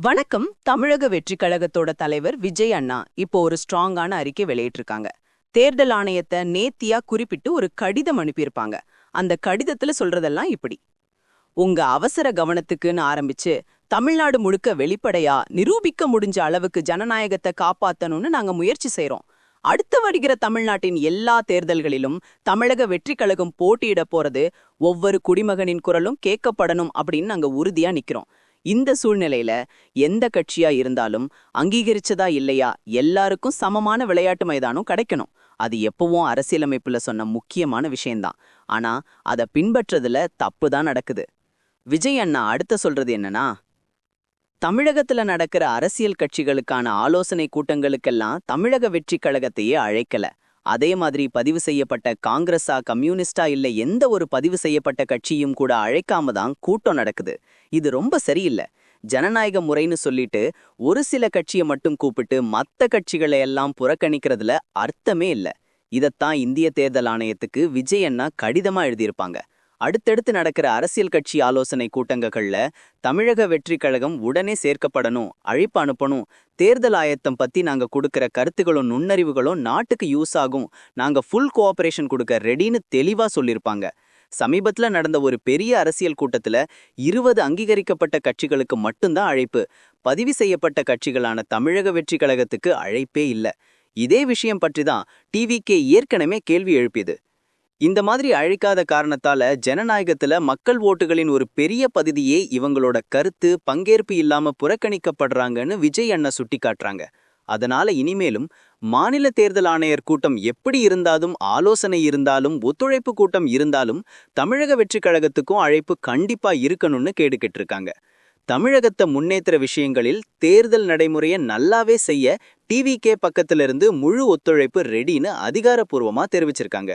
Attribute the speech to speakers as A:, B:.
A: வணக்கம். தமிழக வெற்றிக் கழகத்தோட தலைவர் விஜய் அண்ணா இப்போ ஒரு ஸ்ட்ராங்கான அறிக்கை வெளியிட்டிருக்காங்க. தேர்தல் ஆணையத்தை நேத்தியா குறிப்பிட்டு ஒரு கடிதம் அனுப்பியிருப்பாங்க. அந்த கடிதத்துல சொல்றதெல்லாம் இப்படி. உங்க அவசர கவனத்துக்குன்னு ஆரம்பிச்சு தமிழ்நாடு முழுக்க வெளிப்படையா நிரூபிக்க முடிஞ்ச அளவுக்கு ஜனநாயகத்தை காப்பாத்தணும்னு நாங்க முயற்சி செய்றோம். அடுத்து வருகிற தமிழ்நாட்டின் எல்லா தேர்தல்களிலும் தமிழக வெற்றிக் கழகம் போட்டியிட போறது ஒவ்வொரு குடிமகனின் குரலும் கேட்கப்படணும் அப்படின்னு நாங்க உறுதியா நிக்கிறோம். இந்த சூழ்நிலையில எந்த கட்சியா இருந்தாலும் அங்கீகரிச்சதா இல்லையா எல்லாருக்கும் சமமான விளையாட்டு மைதானம் கிடைக்கணும். அது எப்பவும் அரசியலமைப்புல சொன்ன முக்கியமான விஷயம்தான். ஆனா அத பின்பற்றதுல தப்பு தான் நடக்குது. விஜய் அண்ணா அடுத்த சொல்றது என்னன்னா தமிழகத்துல நடக்கிற அரசியல் கட்சிகளுக்கான ஆலோசனை கூட்டங்களுக்கெல்லாம் தமிழக வெற்றி கழகத்தையே அழைக்கல. அதே மாதிரி பதிவு செய்யப்பட்ட காங்கிரஸா கம்யூனிஸ்டா இல்ல எந்த ஒரு பதிவு செய்யப்பட்ட கட்சியும் கூட அழைக்காம தான் கூட்டம் நடக்குது. இது ரொம்ப சரியில்லை. ஜனநாயக முறைன்னு சொல்லிட்டு ஒரு சில கட்சியை மட்டும் கூப்பிட்டு மத்த கட்சிகளை எல்லாம் புறக்கணிக்கிறதுல அர்த்தமே இல்ல. இதத்தான் இந்திய தேர்தல் ஆணையத்துக்கு விஜய் அண்ணா கடிதமா எழுதியிருப்பாங்க. அடுத்தடுத்து நடக்கிற அரசியல் கட்சி ஆலோசனை கூட்டங்கள்ல தமிழக வெற்றி கழகம் உடனே சேர்க்கப்படணும் அழைப்பு அனுப்பணும் தேர்தல் ஆயத்தம் பத்தி நாங்க கொடுக்கிற கருத்துகளும் நுண்ணறிவுகளும் நாட்டுக்கு யூஸ் ஆகும். நாங்க ஃபுல் கோஆபரேஷன் கொடுக்க ரெடின்னு தெளிவா சொல்லியிருப்பாங்க சமீபத்துல நடந்த ஒரு பெரிய அரசியல் கூட்டத்துல இருபது அங்கீகரிக்கப்பட்ட கட்சிகளுக்கு மட்டும்தான் அழைப்பு. பதிவு செய்யப்பட்ட கட்சிகளான தமிழக வெற்றி கழகத்துக்கு அழைப்பே இல்ல. இதே விஷயம் பற்றி தான் டிவிகே ஏற்கனவே கேள்வி எழுப்பியது. இந்த மாதிரி அழைக்காத காரணத்தால ஜனநாயகத்துல மக்கள் ஓட்டுகளின் ஒரு பெரிய பகுதியே இவங்களோட கருத்து பங்கேற்பு இல்லாம புறக்கணிக்கப்படுறாங்கன்னு விஜய் அண்ணா சுட்டிக்காட்டுறாங்க. அதனால இனிமேலும் மாநில தேர்தல் ஆணையர் கூட்டம் எப்படி இருந்தாலும் ஆலோசனை இருந்தாலும் ஒத்துழைப்பு கூட்டம் இருந்தாலும் தமிழக வெற்றி கழகத்துக்கும் அழைப்பு கண்டிப்பா இருக்கணும்னு கேட்டுக்கிட்டு இருக்காங்க தமிழகத்தை முன்னேற்ற விஷயங்களில் தேர்தல் நடைமுறையை நல்லாவே செய்ய டிவிகே பக்கத்திலிருந்து முழு ஒத்துழைப்பு ரெடின்னு அதிகாரப்பூர்வமா தெரிவிச்சிருக்காங்க.